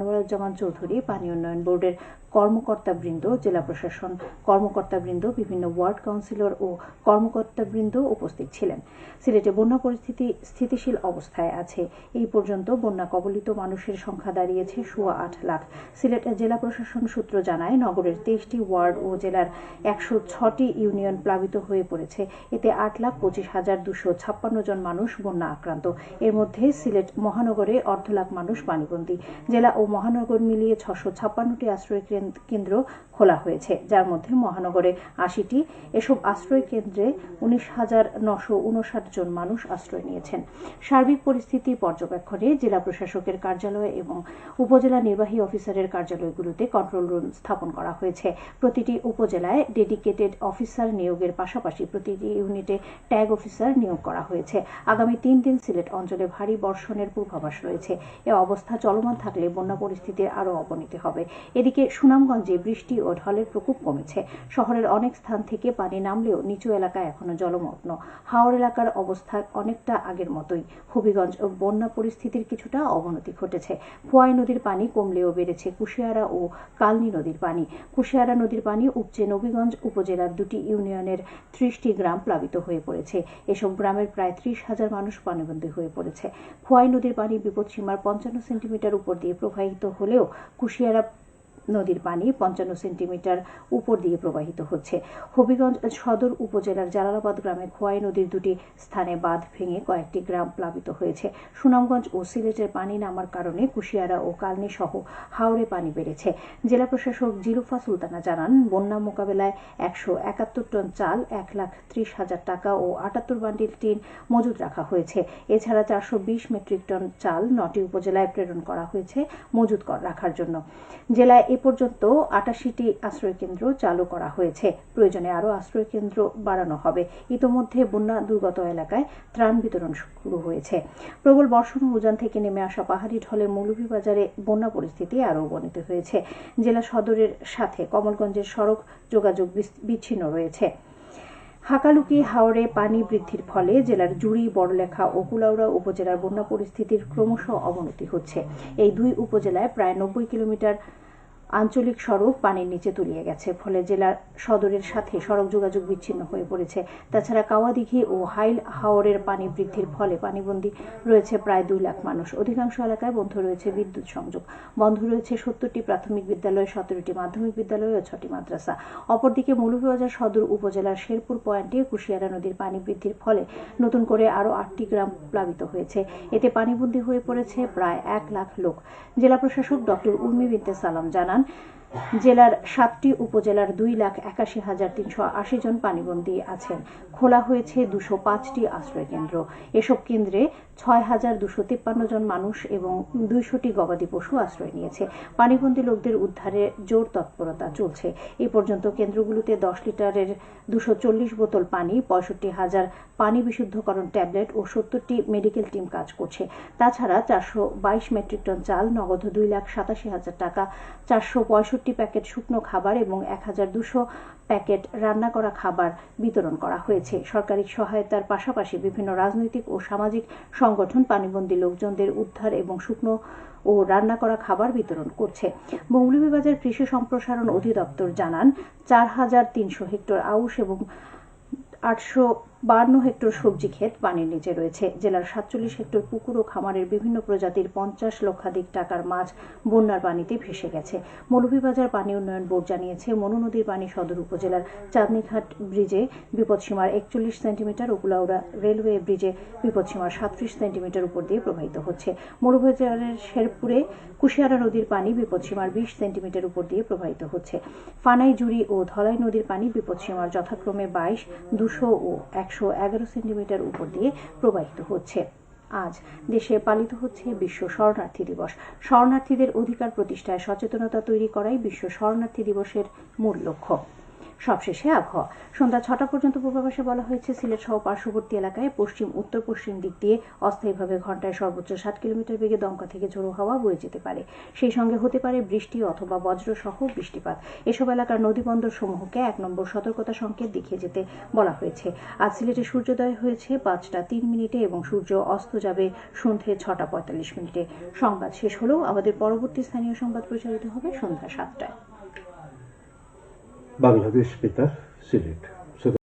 আনোয়ারুজ্জামান চৌধুরী পানি উন্নয়ন বোর্ডের কর্মকর্তাবৃন্দ, জেলা প্রশাসন কর্মকর্তাবৃন্দ, বিভিন্ন ওয়ার্ড কাউন্সিলর ও কর্মকর্তাবৃন্দ উপস্থিত ছিলেন। সিলেটে বন্যা পরিস্থিতি স্থিতিশীল অবস্থায় আছে। এই পর্যন্ত বন্যা কবলিত মানুষের সংখ্যা দাঁড়িয়েছে সোয়া আট লাখ। সিলেট জেলা প্রশাসন সূত্র জানায়, নগরের তেইশটি ওয়ার্ড ও জেলার একশো ছটি ইউনিয়ন প্লাবিত হয়ে পড়েছে। এতে আট লাখ পঁচিশ হাজার দুশো ছাপ্পান্ন জন মানুষ বন্যা আক্রান্ত। এর মধ্যে সিলেট মহানগরে অর্ধ লাখ মানুষ পানিবন্দী। জেলা ও মহানগর মিলিয়ে ছশো ছাপ্পান্নটি আশ্রয় কেন্দ্র খোলা হয়েছে, যার মধ্যে মহানগরে আশিটি এসব আশ্রয় কেন্দ্রে উনিশ হাজার নশো উনষাট জন মানুষ আশ্রয় নিয়েছেন। সার্বিক পরিস্থিতি পর্যবেক্ষণে জেলা প্রশাসকের কার্যালয় এবং উপজেলা নির্বাহী অফিসারের কার্যালয়গুলোতে কন্ট্রোল রুম স্থাপন করা হয়েছে। প্রতিটি উপজেলায় ডেডিকেটেড অফিসার নিয়োগের পাশাপাশি প্রতিটি ইউনিটে ট্যাগ অফিসার নিয়োগ করা হয়েছে। আগামী তিন দিন সিলেট অঞ্চলে ভারী বর্ষণের পূর্বাভাস রয়েছে। এ অবস্থা চলমান থাকলে বন্যা পরিস্থিতির আরও অবনতি হবে। এদিকে সুনামগঞ্জে বৃষ্টি ও ঢলের প্রকোপ কমেছে। শহরের অনেক স্থান থেকে পানি নামলেও নিচু এলাকা এখনও জলমগ্ন। হাওড় এলাকার অবস্থা অনেকটা আগের মতোই। হবিগঞ্জ ও বন্যা পরিস্থিতির কিছুটা অবনতি ঘটেছে। খোয়াই নদীর পানি কমলেও বেড়েছে কুশিয়ারা ও কালনি নদীর পানি। কুশিয়ারা নদীর পানি উপচে নবীগঞ্জ উপজেলার দুটি ইউনিয়নের ত্রিশটি গ্রাম প্লাবিত হয়ে পড়েছে। এসব গ্রামের প্রায় ত্রিশ হাজার মানুষ পানিবন্দী হয়ে পড়েছে। খোয়াই নদীর পানি বিপদসীমার পঞ্চান্ন সেন্টিমিটার উপর দিয়ে প্রবাহিত হলেও কুশিয়ারা নদীর পানি পঞ্চান্ন সেন্টিমিটার উপর দিয়ে প্রবাহিত হচ্ছে। হবিগঞ্জ সদর উপজেলার জালালাবাদ গ্রামে খোয়াই নদীর দুটি স্থানে বাঁধ ভেঙে কয়েকটি গ্রাম প্লাবিত হয়েছে। সুনামগঞ্জ ও সিলেটের পানি নামার কারণে কুশিয়ারা ও কালনি সহ হাওড়ে পানি বেড়েছে। জেলা প্রশাসক জিরুফা সুলতানা জানান, বন্যা মোকাবেলায় একশো একাত্তর টন চাল, এক লাখ ত্রিশ হাজার টাকা ও আটাত্তর বান্ডিল টিন মজুত রাখা হয়েছে। এছাড়া চারশো বিশ মেট্রিক টন চাল নটি উপজেলায় প্রেরণ করা হয়েছে মজুত রাখার জন্য। জেলায় এ পর্যন্ত আটাশিটি আশ্রয়কেন্দ্র চালু করা হয়েছে। প্রয়োজনে আরও আশ্রয়কেন্দ্র বাড়ানো হবে। ইতোমধ্যে বন্যা দুর্গত এলাকায় ত্রাণ বিতরণ শুরু হয়েছে। প্রবল বর্ষণ উজান থেকে নেমে আসা পাহাড়ি ঢলে মৌলভীবাজারে বন্যা পরিস্থিতি আরও অবনতি হয়েছে। জেলা সদরের সাথে কমলগঞ্জের সড়ক যোগাযোগ বিচ্ছিন্ন রয়েছে। হাকালুকি হাওড়ে পানি বৃদ্ধির ফলে জেলার জুড়ি, বড়লেখা ও কুলাউড়া উপজেলার বন্যা পরিস্থিতির ক্রমশ অবনতি হচ্ছে। এই দুই উপজেলায় প্রায় নব্বই কিলোমিটার আঞ্চলিক সড়ক পানির নিচে তলিয়ে গেছে। ফলে জেলার সদরের সাথে সড়ক যোগাযোগ বিচ্ছিন্ন হয়ে পড়েছে। তাছাড়া কাওয়াদিঘি ও হাইল হাওরের পানি বৃদ্ধির ফলে পানিবন্দী রয়েছে প্রায় দুই লাখ মানুষ। অধিকাংশ এলাকায় বন্ধ রয়েছে বিদ্যুৎ সংযোগ। বন্ধ রয়েছে সত্তরটি প্রাথমিক বিদ্যালয়, সতেরোটি মাধ্যমিক বিদ্যালয় ও ছটি মাদ্রাসা। অপরদিকে মৌলভীবাজার সদর উপজেলার শেরপুর পয়েন্টে কুশিয়ারা নদীর পানি বৃদ্ধির ফলে নতুন করে আরও আটটি গ্রাম প্লাবিত হয়েছে। এতে পানিবন্দী হয়ে পড়েছে প্রায় এক লাখ লোক। জেলা প্রশাসক ডক্টর উর্মি বিনতে সালাম জানান জেলার সাতটি উপজেলার দুই লাখ একাশি হাজার তিনশো আশি জন পানিবন্দী আছেন। খোলা হয়েছে দুশো পাঁচটি আশ্রয় কেন্দ্র এসব কেন্দ্রে ছয় হাজার দুশো তিপ্পান্ন জন মানুষ এবং দুইশোটি গবাদি পশু আশ্রয় নিয়েছে। পানিবন্দী লোকদের উদ্ধারে জোর তৎপরতা চলছে। এ পর্যন্ত কেন্দ্রগুলোতে দশ লিটারের দুশো চল্লিশ বোতল পানি, পঁয়ষট্টি হাজার পানি বিশুদ্ধকরণ ট্যাবলেট ও সত্তরটি মেডিকেল টিম কাজ করছে। তাছাড়া চারশো বাইশ মেট্রিক টন চাল, নগদ দুই লাখ সাতাশি হাজার টাকা, চারশো পঁয়ষট্টি প্যাকেট শুকনো খাবার এবং এক হাজার দুশো প্যাকেট রান্না করা খাবার বিতরণ করা হয়েছে। সরকারি সহায়তার পাশাপাশি বিভিন্ন রাজনৈতিক ও সামাজিক সংগঠন পানিবন্দী লোকজনদের উদ্ধার এবং শুকনো ও রান্না করা খাবার বিতরণ করছে। মৌলভীবাজার কৃষি সম্প্রসারণ অধিদপ্তর জানান, চার হাজার তিনশো হেক্টর আউশ এবং আটশো বান্ন হেক্টর সবজি ক্ষেত পানির নিচে রয়েছে। জেলার সাতচল্লিশ হেক্টর পুকুর ও খামারের বিভিন্ন প্রজাতির পঞ্চাশ লক্ষাধিক টাকার মাছ বন্যার পানিতে ভেসে গেছে। মৌলভীবাজার পানি উন্নয়ন বোর্ড জানিয়েছে, মনু নদীর পানি সদর উপজেলার চাঁদনীঘাট ব্রিজে বিপদসীমার একচল্লিশ সেন্টিমিটার ও কুলাউড়া রেলওয়ে ব্রিজে বিপদসীমার সাতত্রিশ সেন্টিমিটার উপর দিয়ে প্রবাহিত হচ্ছে। মৌলভীবাজারের শেরপুরে কুশিয়ারা নদীর পানি বিপদসীমার বিশ সেন্টিমিটার উপর দিয়ে প্রবাহিত হচ্ছে। ফানাই জুড়ি ও ধলাই নদীর পানি বিপদসীমার যথাক্রমে বাইশ, দুশো ও এক একশো এগারো সেন্টিমিটার উপর দিয়ে প্রবাহিত হচ্ছে। আজ দেশে পালিত হচ্ছে বিশ্ব শরণার্থী দিবস। শরণার্থীদের অধিকার প্রতিষ্ঠায় সচেতনতা তৈরি করাই বিশ্ব শরণার্থী দিবসের মূল লক্ষ্য। সবশেষে আবহাওয়া। সন্ধ্যা ছটা পর্যন্ত পূর্বাভাসে বলা হয়েছে, সিলেট সহ পার্শ্ববর্তী এলাকায় পশ্চিম, উত্তর, পশ্চিম দিক দিয়ে অস্থায়ীভাবে ঘন্টায় সর্বোচ্চ ষাট কিলোমিটার বেগে দমকা থেকে ঝোড়ো হাওয়া বয়ে যেতে পারে। সেই সঙ্গে হতে পারে বৃষ্টি অথবা বজ্রসহ বৃষ্টিপাত। এসব এলাকার নদীবন্দর সমূহকে এক নম্বর সতর্কতা সংকেত দেখিয়ে যেতে বলা হয়েছে। আজ সিলেটে সূর্যোদয় হয়েছে পাঁচটা তিন মিনিটে এবং সূর্য অস্ত যাবে সন্ধে ছটা পঁয়তাল্লিশ মিনিটে। সংবাদ শেষ হলেও আমাদের পরবর্তী স্থানীয় সংবাদ প্রচারিত হবে সন্ধ্যা সাতটায়। বাংলাদেশ বেতার সিলেট।